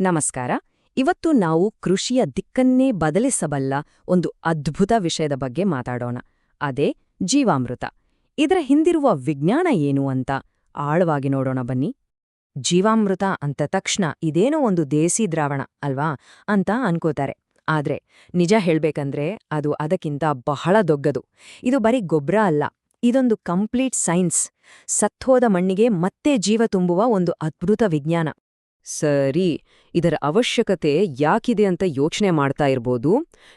ನಮಸ್ಕಾರ. ಇವತ್ತು ನಾವು ಕೃಷಿಯ ದಿಕ್ಕನ್ನೇ ಬದಲಿಸಬಲ್ಲ ಒಂದು ಅದ್ಭುತ ವಿಷಯದ ಬಗ್ಗೆ ಮಾತಾಡೋಣ. ಅದೇ ಜೀವಾಮೃತ. ಇದರ ಹಿಂದಿರುವ ವಿಜ್ಞಾನ ಏನು ಅಂತ ಆಳವಾಗಿ ನೋಡೋಣ ಬನ್ನಿ. ಜೀವಾಮೃತ ಅಂತ ತಕ್ಷಣ ಇದೇನೋ ಒಂದು ದೇಸಿ ದ್ರಾವಣ ಅಲ್ವಾ ಅಂತ ಅನ್ಕೋತಾರೆ. ಆದ್ರೆ ನಿಜ ಹೇಳ್ಬೇಕಂದ್ರೆ ಅದು ಅದಕ್ಕಿಂತ ಬಹಳ ದೊಗ್ಗದು ಇದು ಬರೀ ಗೊಬ್ಬರ ಅಲ್ಲ, ಇದೊಂದು ಕಂಪ್ಲೀಟ್ ಸೈನ್ಸ್. ಸತ್ತೋದ ಮಣ್ಣಿಗೆ ಮತ್ತೆ ಜೀವ ತುಂಬುವ ಒಂದು ಅದ್ಭುತ ವಿಜ್ಞಾನ. ಸರಿ, ಇದರ ಅವಶ್ಯಕತೆ ಯಾಕಿದೆ ಅಂತ ಯೋಚನೆ ಮಾಡ್ತಾ ಇರ್ಬೋದು?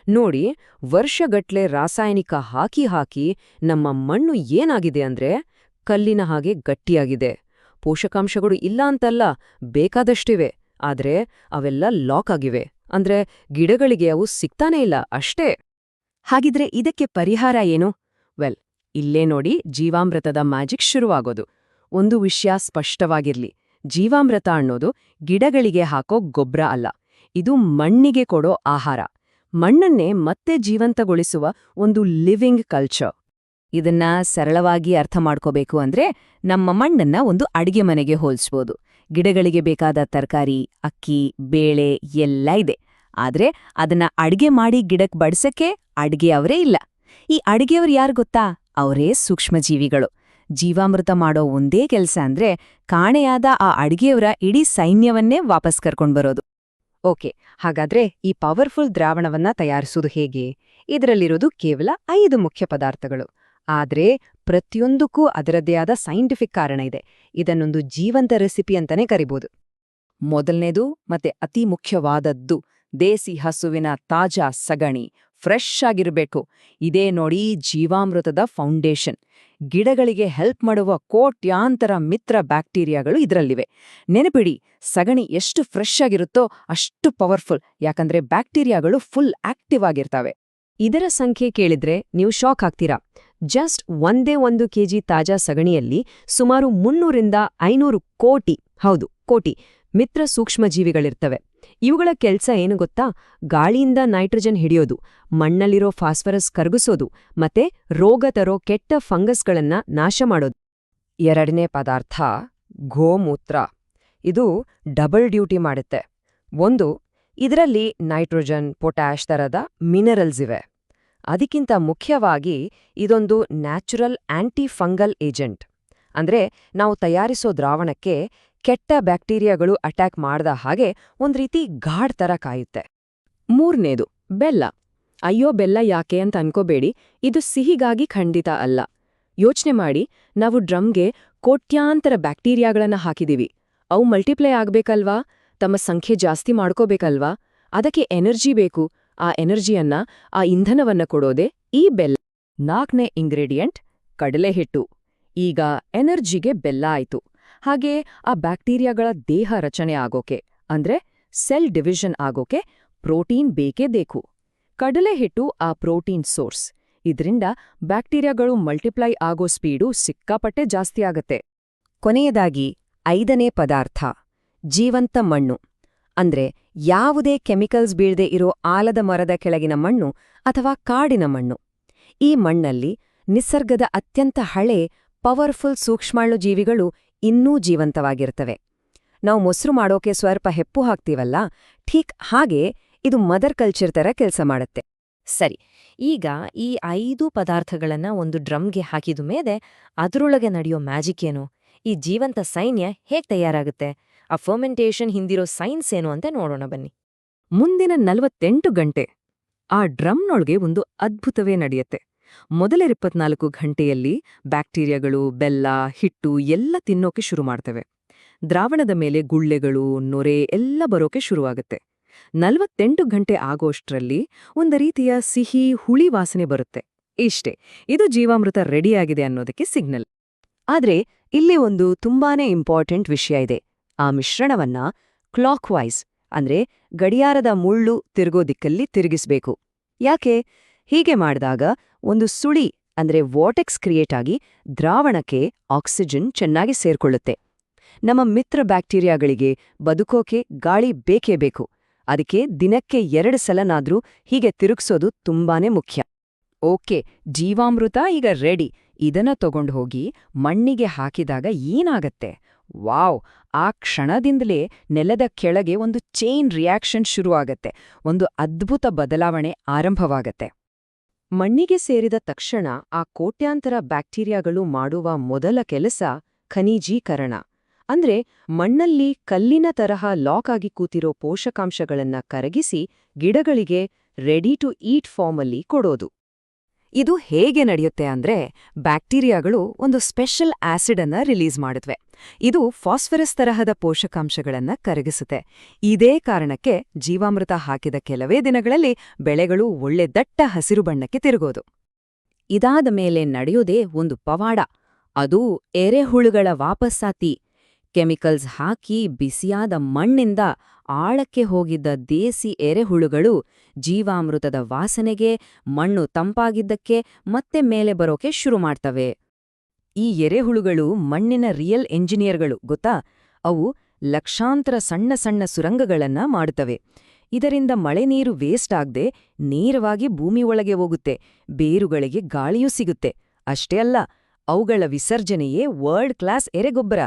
ನೋಡಿ, ವರ್ಷಗಟ್ಲೆ ರಾಸಾಯನಿಕ ಹಾಕಿ ಹಾಕಿ ನಮ್ಮ ಮಣ್ಣು ಏನಾಗಿದೆ ಅಂದ್ರೆ ಕಲ್ಲಿನ ಹಾಗೆ ಗಟ್ಟಿಯಾಗಿದೆ. ಪೋಷಕಾಂಶಗಳು ಇಲ್ಲ ಅಂತಲ್ಲ, ಬೇಕಾದಷ್ಟಿವೆ. ಆದ್ರೆ ಅವೆಲ್ಲ ಲಾಕ್ ಆಗಿವೆ. ಅಂದ್ರೆ ಗಿಡಗಳಿಗೆ ಅವು ಸಿಗ್ತಾನೇ ಇಲ್ಲ, ಅಷ್ಟೇ. ಹಾಗಿದ್ರೆ ಇದಕ್ಕೆ ಪರಿಹಾರ ಏನು? ವೆಲ್, ಇಲ್ಲೇ ನೋಡಿ ಜೀವಾಮೃತದ ಮ್ಯಾಜಿಕ್ ಶುರುವಾಗೋದು. ಒಂದು ವಿಷಯ ಸ್ಪಷ್ಟವಾಗಿರ್ಲಿ. ಜೀವಾಮೃತ ಅನ್ನೋದು ಗಿಡಗಳಿಗೆ ಹಾಕೋ ಗೊಬ್ಬರ ಅಲ್ಲ. ಇದು ಮಣ್ಣಿಗೆ ಕೊಡೋ ಆಹಾರ. ಮಣ್ಣನ್ನೇ ಮತ್ತೆ ಜೀವಂತಗೊಳಿಸುವ ಒಂದು ಲಿವಿಂಗ್ ಕಲ್ಚರ್. ಇದನ್ನ ಸರಳವಾಗಿ ಅರ್ಥ ಮಾಡ್ಕೋಬೇಕು ಅಂದ್ರೆ ನಮ್ಮ ಮಣ್ಣನ್ನ ಒಂದು ಅಡಿಗೆ ಮನೆಗೆ ಹೋಲಿಸ್ಬೋದು. ಗಿಡಗಳಿಗೆ ಬೇಕಾದ ತರಕಾರಿ, ಅಕ್ಕಿ, ಬೇಳೆ ಎಲ್ಲ ಇದೆ. ಆದ್ರೆ ಅದನ್ನ ಅಡಿಗೆ ಮಾಡಿ ಗಿಡಕ್ಕೆ ಬಡ್ಸಕ್ಕೆ ಅಡಿಗೆಯವರೇ ಇಲ್ಲ. ಈ ಅಡಿಗೆಯವರು ಯಾರು ಗೊತ್ತಾ? ಅವರೇ ಸೂಕ್ಷ್ಮಜೀವಿಗಳು. ಜೀವಾಮೃತ ಮಾಡೋ ಒಂದೇ ಕೆಲಸ ಅಂದ್ರೆ ಕಾಣೆಯಾದ ಆ ಅಡ್ಗೆಯವರ ಇಡೀ ಸೈನ್ಯವನ್ನೇ ವಾಪಸ್ ಕರ್ಕೊಂಡ್ಬರೋದು ಓಕೆ, ಹಾಗಾದ್ರೆ ಈ ಪವರ್ಫುಲ್ ದ್ರಾವಣವನ್ನ ತಯಾರಿಸುವುದು ಹೇಗೆ? ಇದರಲ್ಲಿರೋದು ಕೇವಲ ಐದು ಮುಖ್ಯ ಪದಾರ್ಥಗಳು. ಆದ್ರೆ ಪ್ರತಿಯೊಂದಕ್ಕೂ ಅದರದ್ದೇ ಆದ ಸೈಂಟಿಫಿಕ್ ಕಾರಣ ಇದೆ. ಇದನ್ನೊಂದು ಜೀವಂತ ರೆಸಿಪಿ ಅಂತಾನೆ ಕರಿಬೋದು. ಮೊದಲನೇದು ಮತ್ತೆ ಅತಿ ಮುಖ್ಯವಾದದ್ದು ದೇಸಿ ಹಸುವಿನ ತಾಜಾ ಸಗಣಿ. ಫ್ರೆಶ್ ಆಗಿರಬೇಕು. ಇದೇ ನೋಡಿ ಜೀವಾಮೃತದ ಫೌಂಡೇಶನ್. ಗಿಡಗಳಿಗೆ ಹೆಲ್ಪ್ ಮಾಡುವ ಕೋಟ್ಯಾಂತರ ಮಿತ್ರ ಬ್ಯಾಕ್ಟೀರಿಯಾಗಳು ಇದರಲ್ಲಿವೆ. ನೆನಪಿಡಿ, ಸಗಣಿ ಎಷ್ಟು ಫ್ರೆಶ್ ಆಗಿರುತ್ತೋ ಅಷ್ಟು ಪವರ್ಫುಲ್. ಯಾಕಂದ್ರೆ ಬ್ಯಾಕ್ಟೀರಿಯಾಗಳು ಫುಲ್ ಆಕ್ಟಿವ್ ಆಗಿರ್ತವೆ. ಇದರ ಸಂಖ್ಯೆ ಕೇಳಿದ್ರೆ ನೀವು ಶಾಕ್ ಆಗ್ತೀರಾ? ಜಸ್ಟ್ ಒಂದೇ ಒಂದು ಕೆಜಿ ತಾಜಾ ಸಗಣಿಯಲ್ಲಿ ಸುಮಾರು ಮುನ್ನೂರಿಂದ ಐನೂರು ಕೋಟಿ, ಹೌದು, ಕೋಟಿ ಮಿತ್ರ ಸೂಕ್ಷ್ಮಜೀವಿಗಳಿರ್ತವೆ ಇವುಗಳ ಕೆಲ್ಸ ಏನು ಗೊತ್ತಾ? ಗಾಳಿಯಿಂದ ನೈಟ್ರೋಜನ್ ಹಿಡಿಯೋದು, ಮಣ್ಣಲ್ಲಿರೋ ಫಾಸ್ಫರಸ್ ಕರಗಿಸೋದು, ಮತ್ತೆ ರೋಗ ತರೋ ಕೆಟ್ಟ ಫಂಗಸ್ಗಳನ್ನ ನಾಶ ಮಾಡೋದು. ಎರಡನೇ ಪದಾರ್ಥ, ಗೋಮೂತ್ರ. ಇದು ಡಬಲ್ ಡ್ಯೂಟಿ ಮಾಡುತ್ತೆ. ಒಂದು, ಇದರಲ್ಲಿ ನೈಟ್ರೋಜನ್ ಪೊಟ್ಯಾಶ್ ತರದ ಮಿನರಲ್ಸ್ ಇವೆ. ಅದಕ್ಕಿಂತ ಮುಖ್ಯವಾಗಿ ಇದೊಂದು ನ್ಯಾಚುರಲ್ ಆಂಟಿ ಫಂಗಲ್ ಏಜೆಂಟ್. ಅಂದ್ರೆ ನಾವು ತಯಾರಿಸೋ ದ್ರಾವಣಕ್ಕೆ ಕೆಟ್ಟ ಬ್ಯಾಕ್ಟೀರಿಯಾಗಳು ಅಟ್ಯಾಕ್ ಮಾಡ್ದ ಹಾಗೆ ಒಂದ್ ರೀತಿ ಗಾಢ್ ತರ ಕಾಯುತ್ತೆ. ಮೂರನೇದು, ಬೆಲ್ಲ. ಅಯ್ಯೋ ಬೆಲ್ಲ ಯಾಕೆ ಅಂತ ಅನ್ಕೋಬೇಡಿ, ಇದು ಸಿಹಿಗಾಗಿ ಖಂಡಿತ ಅಲ್ಲ. ಯೋಚನೆ ಮಾಡಿ, ನಾವು ಡ್ರಮ್ಗೆ ಕೋಟ್ಯಾಂತರ ಬ್ಯಾಕ್ಟೀರಿಯಾಗಳನ್ನ ಹಾಕಿದೀವಿ. ಅವು ಮಲ್ಟಿಪ್ಲೈ ಆಗ್ಬೇಕಲ್ವಾ? ತಮ್ಮ ಸಂಖ್ಯೆ ಜಾಸ್ತಿ ಮಾಡ್ಕೋಬೇಕಲ್ವಾ? ಅದಕ್ಕೆ ಎನರ್ಜಿ ಬೇಕು. ಆ ಎನರ್ಜಿಯನ್ನ, ಆ ಇಂಧನವನ್ನ ಕೊಡೋದೇ ಈ ಬೆಲ್ಲ. ನಾಲ್ಕನೇ ಇಂಗ್ರೀಡಿಯೆಂಟ್ ಕಡಲೆ ಹಿಟ್ಟು ಈಗ ಎನರ್ಜಿಗೆ ಬೆಲ್ಲ ಆಯ್ತು. ಹಾಗೆ ಆ ಬ್ಯಾಕ್ಟೀರಿಯಾಗಳ ದೇಹ ರಚನೆ ಆಗೋಕೆ, ಅಂದ್ರೆ ಸೆಲ್ ಡಿವಿಷನ್ ಆಗೋಕೆ ಪ್ರೋಟೀನ್ ಬೇಕೇ ಬೇಕು. ಕಡಲೆ ಹಿಟ್ಟು ಆ ಪ್ರೋಟೀನ್ ಸೋರ್ಸ್. ಇದ್ರಿಂದ ಬ್ಯಾಕ್ಟೀರಿಯಾಗಳು ಮಲ್ಟಿಪ್ಲೈ ಆಗೋ ಸ್ಪೀಡು ಸಿಕ್ಕಾಪಟ್ಟೆ ಜಾಸ್ತಿ ಆಗತ್ತೆ. ಕೊನೆಯದಾಗಿ, ಐದನೇ ಪದಾರ್ಥ, ಜೀವಂತ ಮಣ್ಣು. ಅಂದ್ರೆ ಯಾವುದೇ ಕೆಮಿಕಲ್ಸ್ ಬೀಳದೆ ಇರೋ ಆಲದ ಮರದ ಕೆಳಗಿನ ಮಣ್ಣು ಅಥವಾ ಕಾಡಿನ ಮಣ್ಣು. ಈ ಮಣ್ಣಲ್ಲಿ ನಿಸರ್ಗದ ಅತ್ಯಂತ ಹಳೆ, ಪವರ್ಫುಲ್ ಸೂಕ್ಷ್ಮಾಣು ಜೀವಿಗಳು ಇನ್ನೂ ಜೀವಂತವಾಗಿರ್ತವೆ. ನಾವು ಮೊಸರು ಮಾಡೋಕೆ ಸ್ವಲ್ಪ ಹೆಪ್ಪು ಹಾಕ್ತೀವಲ್ಲ, ಠೀಕ್ ಹಾಗೆ ಇದು ಮದರ್ ಕಲ್ಚರ್ ತರ ಕೆಲಸ ಮಾಡುತ್ತೆ. ಸರಿ, ಈಗ ಈ ಐದು ಪದಾರ್ಥಗಳನ್ನ ಒಂದು ಡ್ರಮ್ಗೆ ಹಾಕಿದ ಮೇಲೆ ಅದರೊಳಗೆ ನಡೆಯೋ ಮ್ಯಾಜಿಕ್ ಏನು? ಈ ಜೀವಂತ ಸೈನ್ಯ ಹೇಗೆ ತಯಾರಾಗುತ್ತೆ? ಆ ಫರ್ಮೆಂಟೇಷನ್ ಹಿಂದಿರೋ ಸೈನ್ಸ್ ಏನು ಅಂತ ನೋಡೋಣ ಬನ್ನಿ. ಮುಂದಿನ ನಲವತ್ತೆಂಟು ಗಂಟೆ, ಆ ಡ್ರಮ್ನೊಳಗೆ ಒಂದು ಅದ್ಭುತವೇ ನಡೆಯುತ್ತೆ. ಮೊದಲಿಪ್ಪತ್ನಾಲ್ಕು ಗಂಟೆಯಲ್ಲಿ ಬ್ಯಾಕ್ಟೀರಿಯಾಗಳು, ಬೆಲ್ಲ, ಹಿಟ್ಟು ಎಲ್ಲ ತಿನ್ನೋಕೆ ಶುರು ಮಾಡ್ತವೆ. ದ್ರಾವಣದ ಮೇಲೆ ಗುಳ್ಳೆಗಳು, ನೊರೆ ಎಲ್ಲ ಬರೋಕೆ ಶುರುವಾಗುತ್ತೆ. ನಲವತ್ತೆಂಟು ಗಂಟೆ ಆಗೋಷ್ಟರಲ್ಲಿ ಒಂದು ರೀತಿಯ ಸಿಹಿ, ಹುಳಿ ವಾಸನೆ ಬರುತ್ತೆ. ಇಷ್ಟೇ, ಇದು ಜೀವಾಮೃತ ರೆಡಿಯಾಗಿದೆ ಅನ್ನೋದಕ್ಕೆ ಸಿಗ್ನಲ್. ಆದ್ರೆ ಇಲ್ಲಿ ಒಂದು ತುಂಬಾನೇ ಇಂಪಾರ್ಟೆಂಟ್ ವಿಷಯ ಇದೆ. ಆ ಮಿಶ್ರಣವನ್ನ ಕ್ಲಾಕ್ ವೈಸ್ ಅಂದ್ರೆ ಗಡಿಯಾರದ ಮುಳ್ಳು ತಿರುಗೋ ದಿಕ್ಕಲ್ಲಿ ತಿರುಗಿಸ್ಬೇಕು. ಯಾಕೆ? ಹೀಗೆ ಮಾಡಿದಾಗ ಒಂದು ಸುಳಿ, ಅಂದ್ರೆ ವಾಟೆಕ್ಸ್ ಕ್ರಿಯೇಟ್ ಆಗಿ ದ್ರಾವಣಕ್ಕೆ ಆಕ್ಸಿಜನ್ ಚೆನ್ನಾಗಿ ಸೇರ್ಕೊಳ್ಳುತ್ತೆ. ನಮ್ಮ ಮಿತ್ರ ಬ್ಯಾಕ್ಟೀರಿಯಾಗಳಿಗೆ ಬದುಕೋಕೆ ಗಾಳಿ ಬೇಕೇ ಬೇಕು. ಅದಕ್ಕೆ ದಿನಕ್ಕೆ ಎರಡು ಸಲನಾದ್ರೂ ಹೀಗೆ ತಿರುಗಿಸೋದು ತುಂಬಾನೇ ಮುಖ್ಯ. ಓಕೆ, ಜೀವಾಮೃತ ಈಗ ರೆಡಿ ಇದನ್ನ ತಗೊಂಡು ಹೋಗಿ ಮಣ್ಣಿಗೆ ಹಾಕಿದಾಗ ಏನಾಗತ್ತೆ? ವಾವ್! ಆ ಕ್ಷಣದಿಂದಲೇ ನೆಲದ ಕೆಳಗೆ ಒಂದು ಚೈನ್ ರಿಯಾಕ್ಷನ್ ಶುರುವಾಗತ್ತೆ. ಒಂದು ಅದ್ಭುತ ಬದಲಾವಣೆ ಆರಂಭವಾಗತ್ತೆ. ಮಣ್ಣಿಗೆ ಸೇರಿದ ತಕ್ಷಣ ಆ ಕೋಟ್ಯಾಂತರ ಬ್ಯಾಕ್ಟೀರಿಯಾಗಳು ಮಾಡುವ ಮೊದಲ ಕೆಲಸ ಖನಿಜೀಕರಣ. ಅಂದ್ರೆ ಮಣ್ಣಲ್ಲಿ ಕಲ್ಲಿನ ತರಹ ಲಾಕ್ ಆಗಿ ಕೂತಿರೋ ಪೋಷಕಾಂಶಗಳನ್ನ ಕರಗಿಸಿ ಗಿಡಗಳಿಗೆ ರೆಡಿ ಟು ಈಟ್ ಫಾರ್ಮಲ್ಲಿ ಕೊಡೋದು. ಇದು ಹೇಗೆ ನಡೆಯುತ್ತೆ ಅಂದ್ರೆ ಬ್ಯಾಕ್ಟೀರಿಯಾಗಳು ಒಂದು ಸ್ಪೆಷಲ್ ಆಸಿಡ್ ಅನ್ನ ರಿಲೀಸ್ ಮಾಡುತ್ತವೆ ಇದು ಫಾಸ್ಫರಸ್ ತರಹದ ಪೋಷಕಾಂಶಗಳನ್ನ ಕರಗಿಸುತ್ತೆ. ಇದೇ ಕಾರಣಕ್ಕೆ ಜೀವಾಮೃತ ಹಾಕಿದ ಕೆಲವೇ ದಿನಗಳಲ್ಲಿ ಬೆಳೆಗಳು ಒಳ್ಳೆ ದಟ್ಟ ಹಸಿರು ಬಣ್ಣಕ್ಕೆ ತಿರುಗೋದು. ಇದಾದ ಮೇಲೆ ನಡೆಯೋದೇ ಒಂದು ಪವಾಡ. ಅದು ಎರೆಹುಳುಗಳ ವಾಪಸ್ಸಾತಿ. ಕೆಮಿಕಲ್ಸ್ ಹಾಕಿ ಬಿಸಿಯಾದ ಮಣ್ಣಿಂದ ಆಳಕ್ಕೆ ಹೋಗಿದ್ದ ದೇಸಿ ಎರೆಹುಳುಗಳು ಜೀವಾಮೃತದ ವಾಸನೆಗೆ, ಮಣ್ಣು ತಂಪಾಗಿದ್ದಕ್ಕೆ ಮತ್ತೆ ಮೇಲೆ ಬರೋಕೆ ಶುರು ಮಾಡ್ತವೆ. ಈ ಎರೆಹುಳುಗಳು ಮಣ್ಣಿನ ರಿಯಲ್ ಎಂಜಿನಿಯರ್ಗಳು, ಗೊತ್ತಾ? ಅವು ಲಕ್ಷಾಂತರ ಸಣ್ಣ ಸಣ್ಣ ಸುರಂಗಗಳನ್ನ ಮಾಡುತ್ತವೆ. ಇದರಿಂದ ಮಳೆ ನೀರು ವೇಸ್ಟ್ ಆಗದೆ ನೇರವಾಗಿ ಭೂಮಿ ಒಳಗೆ ಹೋಗುತ್ತೆ, ಬೇರುಗಳಿಗೆ ಗಾಳಿಯೂ ಸಿಗುತ್ತೆ. ಅಷ್ಟೇ ಅಲ್ಲ, ಅವುಗಳ ವಿಸರ್ಜನೆಯೇ ವರ್ಲ್ಡ್ ಕ್ಲಾಸ್ ಎರೆಗೊಬ್ಬರ.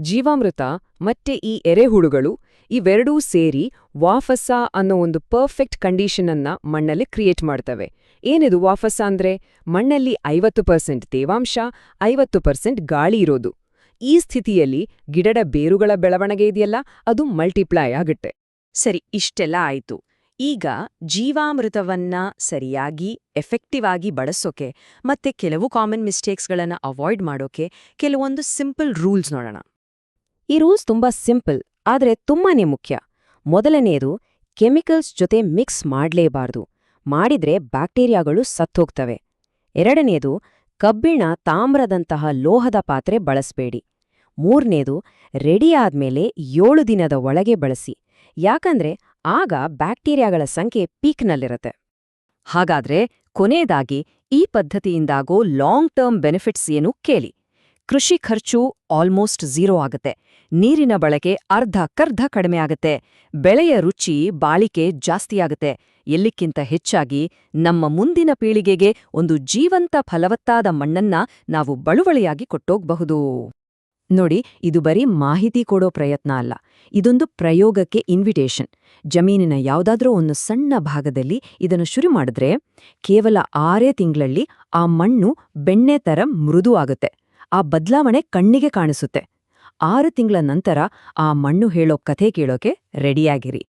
ಜೀವಾಮೃತ, ಮತ್ತೆ ಈ ಎರೆಹುಳುಗಳು, ಇವೆರಡೂ ಸೇರಿ ವಾಫಸ ಅನ್ನೋ ಒಂದು ಪರ್ಫೆಕ್ಟ್ ಕಂಡೀಷನ್ ಮಣ್ಣಲ್ಲಿ ಕ್ರಿಯೇಟ್ ಮಾಡ್ತವೆ. ಏನಿದು ವಾಫಸ ಅಂದ್ರೆ? ಮಣ್ಣಲ್ಲಿ ಐವತ್ತು ಪರ್ಸೆಂಟ್ ತೇವಾಂಶ, ಐವತ್ತು ಪರ್ಸೆಂಟ್ ಗಾಳಿ ಇರೋದು. ಈ ಸ್ಥಿತಿಯಲ್ಲಿ ಗಿಡದ ಬೇರುಗಳ ಬೆಳವಣಿಗೆ ಇದೆಯಲ್ಲ, ಅದು ಮಲ್ಟಿಪ್ಲೈ ಆಗುತ್ತೆ. ಸರಿ, ಇಷ್ಟೆಲ್ಲ ಆಯ್ತು. ಈಗ ಜೀವಾಮೃತವನ್ನ ಸರಿಯಾಗಿ, ಎಫೆಕ್ಟಿವ್ ಆಗಿ ಬಳಸೋಕೆ ಮತ್ತೆ ಕೆಲವು ಕಾಮನ್ ಮಿಸ್ಟೇಕ್ಸ್ಗಳನ್ನು ಅವಾಯ್ಡ್ ಮಾಡೋಕೆ ಕೆಲವೊಂದು ಸಿಂಪಲ್ ರೂಲ್ಸ್ ನೋಡೋಣ. ಈ ರೂಲ್ಸ್ ತುಂಬಾ ಸಿಂಪಲ್, ಆದರೆ ತುಂಬಾನೇ ಮುಖ್ಯ. ಮೊದಲನೆಯದು ಕೆಮಿಕಲ್ಸ್ ಜೊತೆ ಮಿಕ್ಸ್ ಮಾಡ್ಲೇಬಾರ್ದು. ಮಾಡಿದ್ರೆ ಬ್ಯಾಕ್ಟೀರಿಯಾಗಳು ಸತ್ತೋಗ್ತವೆ. ಎರಡನೆಯದು ಕಬ್ಬಿಣ ತಾಮ್ರದಂತಹ ಲೋಹದ ಪಾತ್ರೆ ಬಳಸಬೇಡಿ. ಮೂರನೇದು, ರೆಡಿ ಆದ್ಮೇಲೆ ಏಳು ದಿನದ ಒಳಗೆ ಬಳಸಿ. ಯಾಕಂದ್ರೆ ಆಗ ಬ್ಯಾಕ್ಟೀರಿಯಾಗಳ ಸಂಖ್ಯೆ ಪೀಕ್ನಲ್ಲಿರತ್ತೆ. ಹಾಗಾದ್ರೆ ಕೊನೆಯದಾಗಿ ಈ ಪದ್ಧತಿಯಿಂದಾಗೋ ಲಾಂಗ್ ಟರ್ಮ್ ಬೆನಿಫಿಟ್ಸ್ ಏನು ಕೇಳಿ. ಕೃಷಿ ಖರ್ಚು ಆಲ್ಮೋಸ್ಟ್ ಝೀರೋ ಆಗುತ್ತೆ. ನೀರಿನ ಬಳಕೆ ಅರ್ಧ ಕರ್ಧ ಕಡಿಮೆ ಆಗುತ್ತೆ. ಬೆಳೆಯ ರುಚಿ ಬಾಳಿಕೆ ಜಾಸ್ತಿಯಾಗುತ್ತೆ ಎಲ್ಲಿಕ್ಕಿಂತ ಹೆಚ್ಚಾಗಿ ನಮ್ಮ ಮುಂದಿನ ಪೀಳಿಗೆಗೆ ಒಂದು ಜೀವಂತ ಫಲವತ್ತಾದ ಮಣ್ಣನ್ನ ನಾವು ಬಳುವಳಿಯಾಗಿ ಕೊಟ್ಟೋಗ್ಬಹುದು. ನೋಡಿ, ಇದು ಬರೀ ಮಾಹಿತಿ ಕೊಡೋ ಪ್ರಯತ್ನ ಅಲ್ಲ. ಇದೊಂದು ಪ್ರಯೋಗಕ್ಕೆ ಇನ್ವಿಟೇಷನ್ ಜಮೀನಿನ ಯಾವುದಾದ್ರೂ ಒಂದು ಸಣ್ಣ ಭಾಗದಲ್ಲಿ ಇದನ್ನು ಶುರು ಮಾಡಿದ್ರೆ ಕೇವಲ ಆರೇ ತಿಂಗಳಲ್ಲಿ ಆ ಮಣ್ಣು ಬೆಣ್ಣೆ ಥರ ಮೃದು ಆಗುತ್ತೆ. ಆ ಬದಲಾವಣೆ ಕಣ್ಣಿಗೆ ಕಾಣಿಸುತ್ತೆ. ಆರು ತಿಂಗಳ ನಂತರ ಆ ಮಣ್ಣು ಹೇಳೋ ಕಥೆ ಕೇಳೋಕೆ ರೆಡಿಯಾಗಿರಿ.